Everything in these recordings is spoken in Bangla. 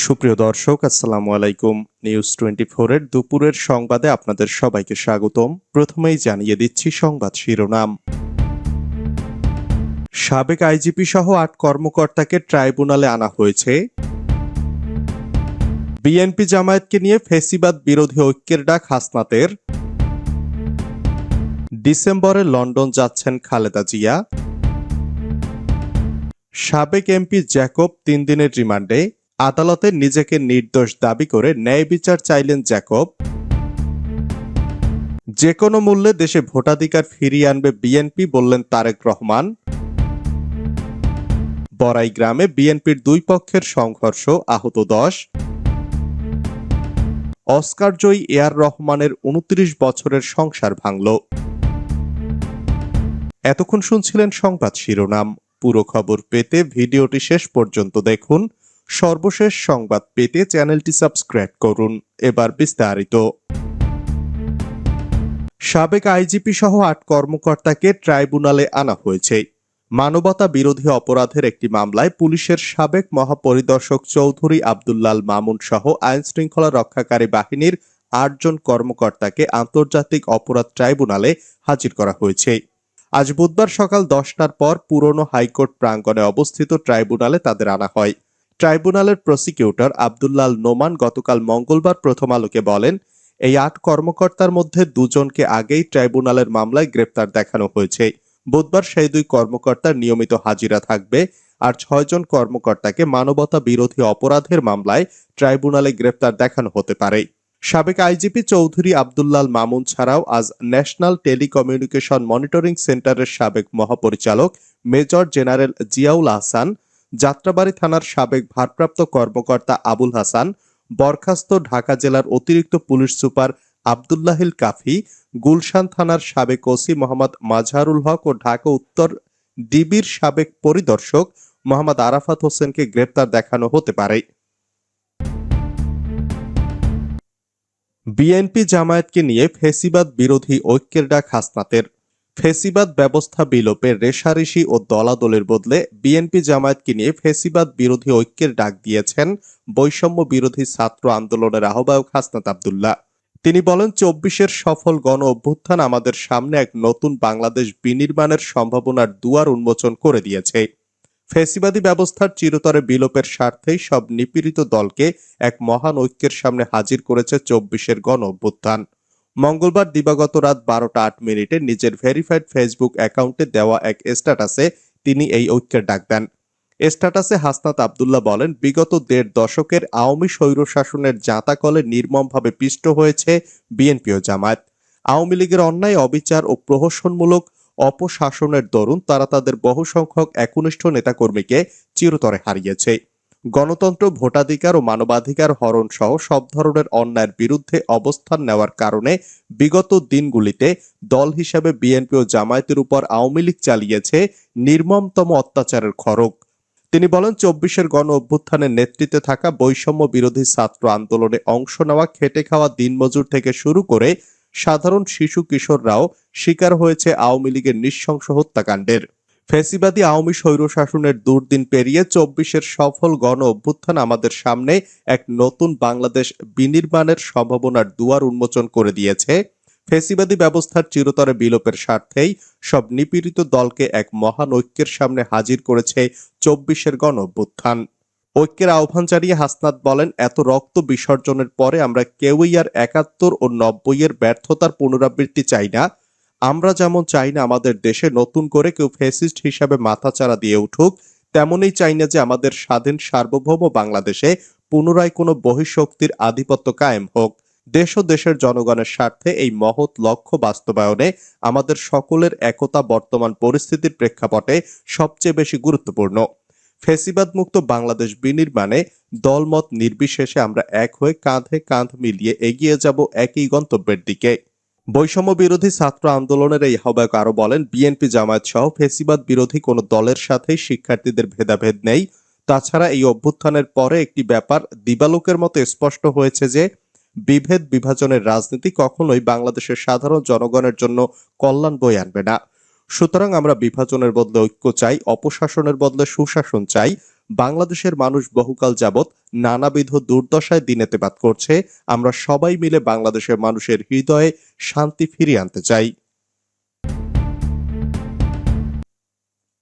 সুপ্রিয় দর্শক, আসসালামু আলাইকুম। নিউজ টোয়েন্টি এর দুপুরের সংবাদে আপনাদের সবাইকে স্বাগতম। প্রথমেই জানিয়ে দিচ্ছি সংবাদ শিরোনাম। সাবেক আইজিপি সহ আট কর্মকর্তাকে ট্রাইব্যুনালে আনা হয়েছে। বিএনপি জামায়াতকে নিয়ে ফেসিবাদ বিরোধী ঐক্যের ডাক হাসনাতের। ডিসেম্বরে লন্ডন যাচ্ছেন খালেদা জিয়া। সাবেক এমপি জ্যাকব তিন দিনের রিমান্ডে। আদালতে নিজেকে নির্দোষ দাবি করে ন্যায় বিচার চাইলেন জ্যাকব। যে কোনো মূল্যে দেশে ভোটাধিকার ফিরিয়ে আনবে বিএনপি বললেন তারেক রহমান। বড়াই গ্রামে বিএনপির দুই পক্ষের সংঘর্ষ আহত দশ। অস্কার জয়ী এয়ার রহমানের উনত্রিশ বছরের সংসার ভাঙল। এতক্ষণ শুনছিলেন সংবাদ শিরোনাম। পুরো খবর পেতে ভিডিওটি শেষ পর্যন্ত দেখুন। সর্বশেষ সংবাদ পেতে চ্যানেলটি সাবস্ক্রাইব করুন। এবার বিস্তারিত। সাবেক আইজিপি সহ আট কর্মকর্তাকে ট্রাইব্যুনালে আনা হয়েছে। মানবতা বিরোধী অপরাধের একটি মামলায় পুলিশের সাবেক মহাপরিদর্শক চৌধুরী আবদুল্লাল মামুন সহ আইন শৃঙ্খলা রক্ষাকারী বাহিনীর আটজন কর্মকর্তাকে আন্তর্জাতিক অপরাধ ট্রাইব্যুনালে হাজির করা হয়েছে। আজ বুধবার সকাল দশটার পর পুরনো হাইকোর্ট প্রাঙ্গণে অবস্থিত ট্রাইব্যুনালে তাদের আনা হয়। ট্রাইব্যুনালের প্রসিকিউটর আবদুল্লাল নোমান গতকাল মঙ্গলবার প্রথম আলোকে বলেন, এই আট কর্মকর্তার মধ্যে দুজনকে আগেই ট্রাইব্যুনালের মামলায় গ্রেপ্তার দেখানো হয়েছে। বুধবার সেই দুই কর্মকর্তার নিয়মিত হাজিরা থাকবে আর ছয়জন কর্মকর্তাকে মানবতা বিরোধী অপরাধের মামলায় ট্রাইব্যুনালে গ্রেপ্তার দেখানো হতে পারে। সাবেক আইজিপি চৌধুরী আবদুল্লাল মামুন ছাড়াও আজ ন্যাশনাল টেলিকমিউনিকেশন মনিটরিং সেন্টারের সাবেক মহাপরিচালক, মেজর জেনারেল জিয়াউল আহসান যাত্রাবাড়ি থানার সাবেক ভারপ্রাপ্ত কর্মকর্তা আবুল হাসান, বরখাস্ত ঢাকা জেলার অতিরিক্ত পুলিশ সুপার আবদুল্লাহিল কাফি, গুলশান থানার সাবেক ওসি মোহাম্মদ মাজহারুল হক ও ঢাকা উত্তর ডিবির সাবেক পরিদর্শক মোহাম্মদ আরাফাত হোসেনকে গ্রেপ্তার দেখানো হতে পারে। বিএনপি জামায়াতকে নিয়ে ফেসিবাদ বিরোধী ঐক্যের ডাক হাসনাতের ফেসিবাদ ব্যবস্থা বিলোপে রেশারেশি ও দলাদলের বদলে বিএনপি জামায়াতকে নিয়ে ফেসিবাদ বিরোধী ঐক্যের ডাক দিয়েছেন বৈষম্য বিরোধী ছাত্র আন্দোলনের আহ্বায়ক হাসনাত আবদুল্লাহ। তিনি বলেন, চব্বিশের সফল গণ অভ্যুত্থান আমাদের সামনে এক নতুন বাংলাদেশ বিনির্মাণের সম্ভাবনার দুয়ার উন্মোচন করে দিয়েছে। ফেসিবাদী ব্যবস্থার চিরতরে বিলোপের স্বার্থেই সব নিপীড়িত দলকে এক মহান ঐক্যের সামনে হাজির করেছে চব্বিশের গণ অভ্যুত্থান। মঙ্গলবার দিবাগত রাত বারোটা আট মিনিটে নিজের ভেরিফাইড ফেসবুক অ্যাকাউন্টে দেওয়া এক স্ট্যাটাসে তিনি এই ঐক্যের ডাক দেন। স্ট্যাটাসে হাসনাত আবদুল্লাহ বলেন, বিগত দেড় দশকের আওয়ামী স্বৈরশাসনের জাঁতাকলে নির্মমভাবে পিষ্ট হয়েছে বিএনপি ও জামায়াত। আওয়ামী লীগের অন্যায়, অবিচার ও প্রহসনমূলক অপশাসনের দরুন তারা তাদের বহু সংখ্যক একনিষ্ঠ নেতাকর্মীকে চিরতরে হারিয়েছে। গণতন্ত্র, ভোটাধিকার ও মানবাধিকার হরণ সহ সব ধরনের অন্যায়ের বিরুদ্ধে অবস্থান নেওয়ার কারণে বিগত দিনগুলিতে দল হিসেবে বিএনপি ও জামায়াতের উপর আওয়ামী লীগ চালিয়েছে নির্মমতম অত্যাচারের খড়গ। তিনি বলেন, চব্বিশের গণ অভ্যুত্থানের নেতৃত্বে থাকা বৈষম্য বিরোধী ছাত্র আন্দোলনে অংশ নেওয়া, খেটে খাওয়া দিনমজুর থেকে শুরু করে সাধারণ শিশু কিশোররাও শিকার হয়েছে আওয়ামী লীগের নৃশংস হত্যাকাণ্ডের। ফেসিবাদী আওয়ামী স্বৈরশাসনের দুর্দিন পেরিয়ে চব্বিশের সফল গণ অভ্যুত্থান আমাদের সামনে এক নতুন বাংলাদেশ বিনির্মাণের সম্ভাবনার দুয়ার উন্মোচন করে দিয়েছে। ফেসিবাদী ব্যবস্থার চিরতরে বিলোপের স্বার্থেই সব নিপীড়িত দলকে এক মহান ঐক্যের সামনে হাজির করেছে চব্বিশের গণ অভ্যুত্থান। ঐক্যের আহ্বান জানিয়ে হাসনাত বলেন, এত রক্ত বিসর্জনের পরে আমরা কেউই আর একাত্তর ও নব্বইয়ের ব্যর্থতার পুনরাবৃত্তি চাই না। আমরা যেমন চাই না আমাদের দেশে নতুন করে কেউ ফেসিস্ট হিসাবে মাথাচাড়া দিয়ে উঠুক, তেমনই চাই না যে আমাদের স্বাধীন সার্বভৌম বাংলাদেশে পুনরায় কোনো বহিঃশক্তির আধিপত্য কায়েম হোক। দেশ ও দেশের জনগণের স্বার্থে এই মহৎ লক্ষ্য বাস্তবায়নে আমাদের সকলের একতা বর্তমান পরিস্থিতির প্রেক্ষাপটে সবচেয়ে বেশি গুরুত্বপূর্ণ। ফেসিবাদ মুক্ত বাংলাদেশ বিনির্মাণে দলমত নির্বিশেষে আমরা এক হয়ে কাঁধে কাঁধ মিলিয়ে এগিয়ে যাব একই গন্তব্যের দিকে। বৈষম্য বিরোধী ছাত্র আন্দোলনের এই আহ্বায়ক আরও বলেন, বিএনপি জামায়াত সহ ফেসিবাদ বিরোধী কোনো দলের সাথেই শিক্ষার্থীদের ভেদাভেদ নেই। তাছাড়া এই অভ্যুত্থানের পরে একটি ব্যাপার দিবালোকের মতো স্পষ্ট হয়েছে যে, বিভেদ বিভাজনের রাজনীতি কখনোই বাংলাদেশের সাধারণ জনগণের জন্য কল্যাণ বই আনবে না। সুতরাং আমরা বিভাজনের বদলে ঐক্য চাই, অপশাসনের বদলে সুশাসন চাই। বাংলাদেশের মানুষ বহুকাল যাবৎ নানাবিধ দুর্দশায় দিনেতেপাত করছে। আমরা সবাই মিলে বাংলাদেশের মানুষের হৃদয়ে শান্তি ফিরিয়ে আনতে চাই।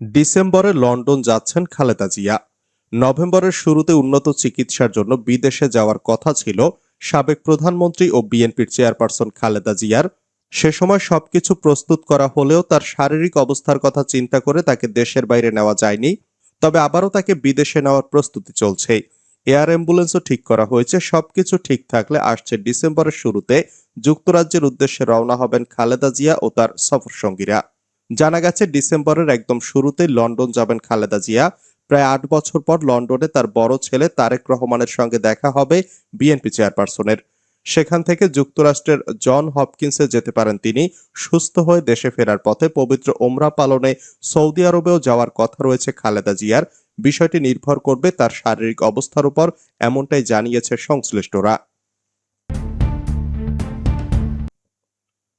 ডিসেম্বরে লন্ডন যাচ্ছেন খালেদা জিয়া। নভেম্বরের শুরুতে উন্নত চিকিৎসার জন্য বিদেশে যাওয়ার কথা ছিল সাবেক প্রধানমন্ত্রী ও বিএনপির চেয়ারপারসন খালেদা জিয়ার। সে সময় সবকিছু প্রস্তুত করা হলেও তার শারীরিক অবস্থার কথা চিন্তা করে তাকে দেশের বাইরে নেওয়া যায়নি। তবে আবারও তাকে বিদেশে নেওয়ার প্রস্তুতি চলছে। এয়ার অ্যাম্বুলেন্সও ঠিক করা হয়েছে, সবকিছু ঠিক থাকলে আসছে ডিসেম্বরের শুরুতে। যুক্তরাজ্যের উদ্দেশ্যে রওনা হবেন খালেদা জিয়া ও তার সফরসঙ্গীরা। জানা গেছে, ডিসেম্বরের একদম শুরুতেই লন্ডন যাবেন খালেদা জিয়া। প্রায় আট বছর পর লন্ডনে তার বড় ছেলে তারেক রহমানের সঙ্গে দেখা হবে বিএনপি চেয়ারপারসনের। সেখান থেকে যুক্তরাষ্ট্রের জন হপকিন্সে যেতে পারেন তিনি। সুস্থ হয়ে দেশে ফেরার পথে পবিত্র ওমরা পালনে সৌদি আরবেও যাওয়ার কথা রয়েছে খালেদা জিয়ার। বিষয়টি নির্ভর করবে তার শারীরিক অবস্থার উপর, এমনটাই জানিয়েছে সংশ্লিষ্টরা।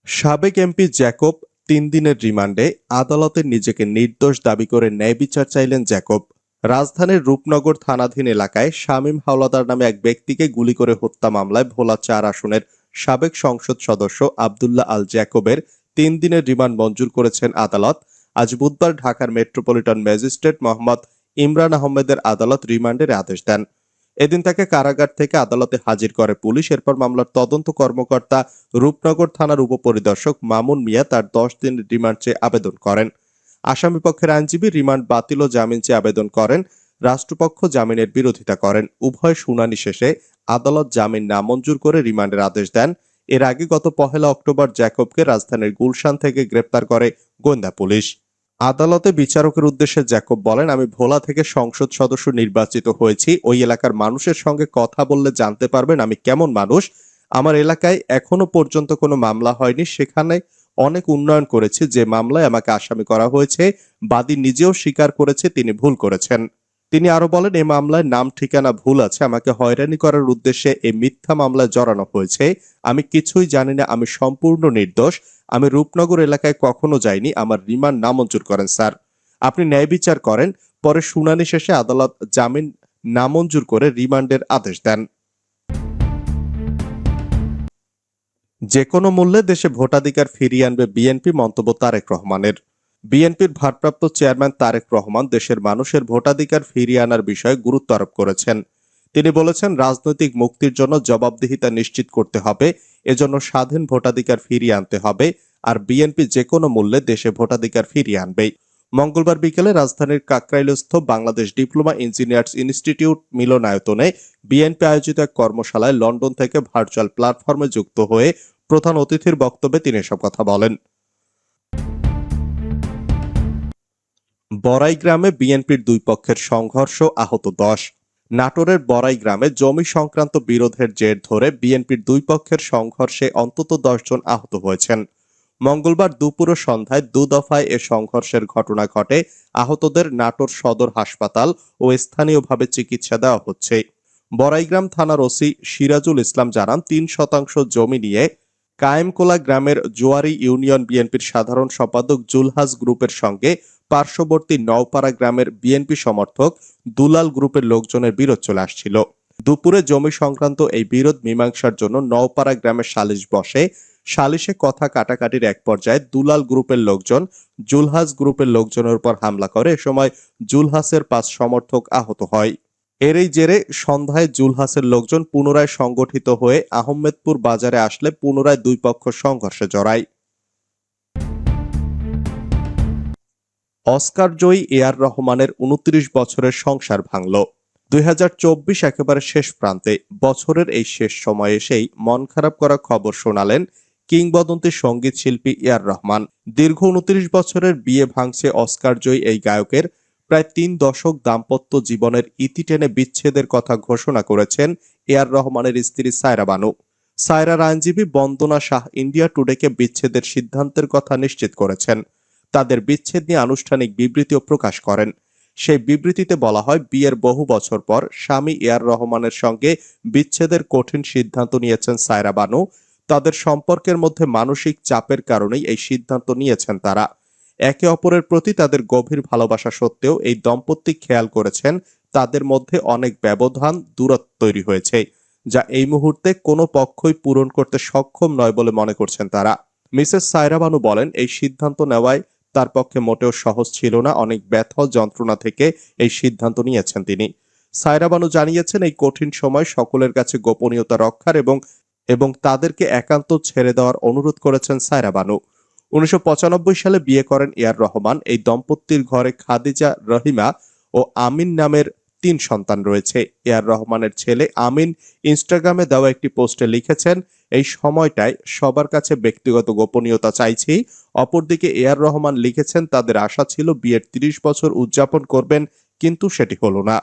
সাবেক এমপি জ্যাকব তিন দিনের রিমান্ডে আদালতে নিজেকে নির্দোষ দাবি করে ন্যায় বিচার চাইলেন জ্যাকব। রাজধানীর রূপনগর থানাধীন এলাকায় শামীম হাওলাদার নামে এক ব্যক্তিকে গুলি করে হত্যা মামলায় ভোলা চার আসনের সাবেক সংসদ সদস্য আবদুল্লাহ আল জ্যাকবের তিন দিনের রিমান্ড মঞ্জুর করেছেন আদালত। আজ বুধবার ঢাকার মেট্রোপলিটন ম্যাজিস্ট্রেট মোহাম্মদ ইমরান আহমেদের আদালত রিমান্ডের আদেশ দেন। এদিন তাকে কারাগার থেকে আদালতে হাজির করে পুলিশ। এরপর মামলার তদন্ত কর্মকর্তা রূপনগর থানার উপপরিদর্শক মামুন মিয়া তার দশ দিনের রিমান্ড চেয়ে আবেদন করেন। আসামি পক্ষের আইনজীবী রিমান্ড বাতিল ও জামিন চেয়ে আবেদন করেন। রাষ্ট্রপক্ষ জামিনের বিরোধিতা করেন। উভয় শুনানি শেষে আদালত জামিন নামঞ্জুর করে রিমান্ডের আদেশ দেন। এর আগে গত পহেলা অক্টোবর জ্যাকবকে রাজধানীর গুলশান থেকে গ্রেপ্তার করে গোয়েন্দা পুলিশ। আদালতে বিচারকের উদ্দেশ্যে জ্যাকব বলেন, আমি ভোলা থেকে সংসদ সদস্য নির্বাচিত হয়েছি। ওই এলাকার মানুষের সঙ্গে কথা বললে জানতে পারবেন আমি কেমন মানুষ। আমার এলাকায় এখনও পর্যন্ত কোনো মামলা হয়নি। সেখানে অনেক উন্নয়ন করেছে, যে মামলায় আমাকে আসামি করা হয়েছে, বাদী নিজেও স্বীকার করেছে, তিনি ভুল করেছেন। তিনি আরও বলেন এই মামলায় নাম, ঠিকানা ভুল আছে, আমাকে হয়রানি করার উদ্দেশ্যে এই মিথ্যা মামলায় জড়ানো হয়েছে। আমি কিছুই জানি না, আমি সম্পূর্ণ নির্দোষ। আমি রূপনগর এলাকায় কখনো যাইনি, আমার রিমান্ড নামঞ্জুর করেন, স্যার। আপনি ন্যায় বিচার করেন, পরে শুনানি শেষে আদালত জামিন নামঞ্জুর করে রিমান্ডের আদেশ দেন। যে কোনো মূল্যে দেশে ভোটাধিকার ফিরিয়ে আনবে বিএনপি মন্তব্য তারেক রহমানের। বিএনপির ভারপ্রাপ্ত চেয়ারম্যান তারেক রহমান দেশের মানুষের ভোটাধিকার ফিরিয়ে আনার বিষয়ে গুরুত্ব আরোপ করেছেন। তিনি বলেছেন, রাজনৈতিক মুক্তির জন্য জবাবদিহিতা নিশ্চিত করতে হবে, এজন্য স্বাধীন ভোটাধিকার ফিরিয়ে আনতে হবে, আর বিএনপি যে কোনো মূল্যে দেশে ভোটাধিকার ফিরিয়ে আনবে মঙ্গলবার বিকেলে রাজধানীর কাকরাইলস্থ বাংলাদেশ ডিপ্লোমা ইঞ্জিনিয়ার্স ইনস্টিটিউট মিলনায়তনে বিএনপি আয়োজিত এক কর্মশালায় লন্ডন থেকে ভার্চুয়াল প্ল্যাটফর্মে যুক্ত হয়ে প্রধান অতিথির বক্তব্যে তিনি এসব কথা বলেন। বড়াই গ্রামে বিএনপির দুই পক্ষের সংঘর্ষ আহত দশ। নাটোরের বড়াই গ্রামে জমি সংক্রান্ত বিরোধের জের ধরে বিএনপির দুই পক্ষের সংঘর্ষে অন্তত জন আহত হয়েছেন। মঙ্গলবার দুপুর ও সন্ধ্যায় দু দফায় এ সংঘর্ষের ঘটনা ঘটে। আহতদের নাটোর সদর হাসপাতাল ও স্থানীয়ভাবে চিকিৎসা দেওয়া হচ্ছে। বড়াইগ্রাম থানার ওসি সিরাজুল ইসলাম জানান, তিন শতাংশ জমি নিয়ে কায়েমকোলা গ্রামের জোয়ারি ইউনিয়ন বিএনপির সাধারণ সম্পাদক জুলহাস গ্রুপের সঙ্গে পার্শ্ববর্তী নওপাড়া গ্রামের বিএনপি সমর্থক দুলাল গ্রুপের লোকজনের বিরোধ চলে আসছিল। দুপুরে জমি সংক্রান্ত এই বিরোধ মীমাংসার জন্য নওপাড়া গ্রামের সালিশ বসে সালিশে কথা কাটাকাটির এক পর্যায়ে দুলাল গ্রুপের লোকজন, জুলহাস গ্রুপের লোকজনের উপর হামলা করে এ সময় জুলহাসের পাঁচ সমর্থক আহত হয়। এরই জেরে সন্ধ্যায় জুলহাসের লোকজন পুনরায় সংগঠিত হয়ে আহমেদপুর বাজারে আসলে পুনরায় দুই পক্ষ সংঘর্ষে জড়ায়। অস্কার জয়ী এ আর রহমানের উনত্রিশ বছরের সংসার ভাঙল। দুই হাজার চব্বিশ একেবারে শেষ প্রান্তে বছরের এই শেষ সময়ে এসেই মন খারাপ করা খবর শোনালেন কিংবদন্তি সংগীত শিল্পী আর রহমান। দীর্ঘ উনত্রিশ বছরের বিয়ে ভাঙছে অস্কার জয়ী এই গায়কের। প্রায় তিন দশক দাম্পত্য জীবনের ইতি টেনে বিচ্ছেদের কথা ঘোষণা করেছেন এ আর রহমানের স্ত্রী সায়রা বানু। সায়রার আইনজীবী বন্দনা শাহ ইন্ডিয়া টুডেকে বিচ্ছেদের সিদ্ধান্তের কথা নিশ্চিত করেছেন। তাদের বিচ্ছেদ নিয়ে আনুষ্ঠানিক বিবৃতিও প্রকাশ করেন। সেই বিবৃতিতে বলা হয়, বিয়ের বহু বছর পর স্বামী এয়ার রহমানের সঙ্গে বিচ্ছেদের কঠিন সিদ্ধান্ত নিয়েছেন সায়রা বানু। তাদের সম্পর্কের মধ্যে মানসিক চাপের কারণেই এই সিদ্ধান্ত নিয়েছেন তারা। একে অপরের প্রতি তাদের গভীর ভালোবাসা সত্ত্বেও এই দম্পতি খেয়াল করেছেন, তাদের মধ্যে অনেক ব্যবধান, দূরত্ব তৈরি হয়েছে, যা এই মুহূর্তে কোনো পক্ষই পূরণ করতে সক্ষম নয় বলে মনে করছেন তারা। মিসেস সায়রা বানু বলেন, এই সিদ্ধান্ত নেওয়ায় তার পক্ষে মোটেও সহজ ছিল না, অনেক ব্যথা, যন্ত্রণা থেকে এই সিদ্ধান্ত নিয়েছেন তিনি। সায়রা বানু জানিয়েছেন, এই কঠিন সময় সকলের কাছে গোপনীয়তা রক্ষার এবং এবং তাদেরকে একান্ত ছেড়ে দেওয়ার অনুরোধ করেছেন সায়রা বানু। উনিশশো পঁচানব্বই সালে বিয়ে করেন এয়ার রহমান। এই দম্পতির ঘরে খাদিজা, রহিমা ও আমিন নামের তিন সন্তান রয়েছে। এয়ার রহমানের ছেলে আমিন ইনস্টাগ্রামে দেওয়া একটি পোস্টে লিখেছেন, এই সময়টায় সবার কাছে ব্যক্তিগত গোপনীয়তা চাইছি। অপরদিকে এয়ার রহমান লিখেছেন, তাদের আশা ছিল বিয়ের তিরিশ বছর উদযাপন করবেন, কিন্তু সেটি হলো না।